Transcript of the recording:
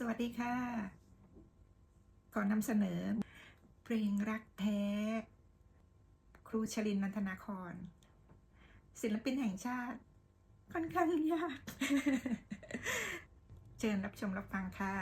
สวัสดีค่ะ ขอนำเสนอ เพลงรักแท้ ครูชลินนันทนาคร ศิลปินแห่งชาติ ค่อนข้างยาก เชิญรับชมรับฟังค่ะ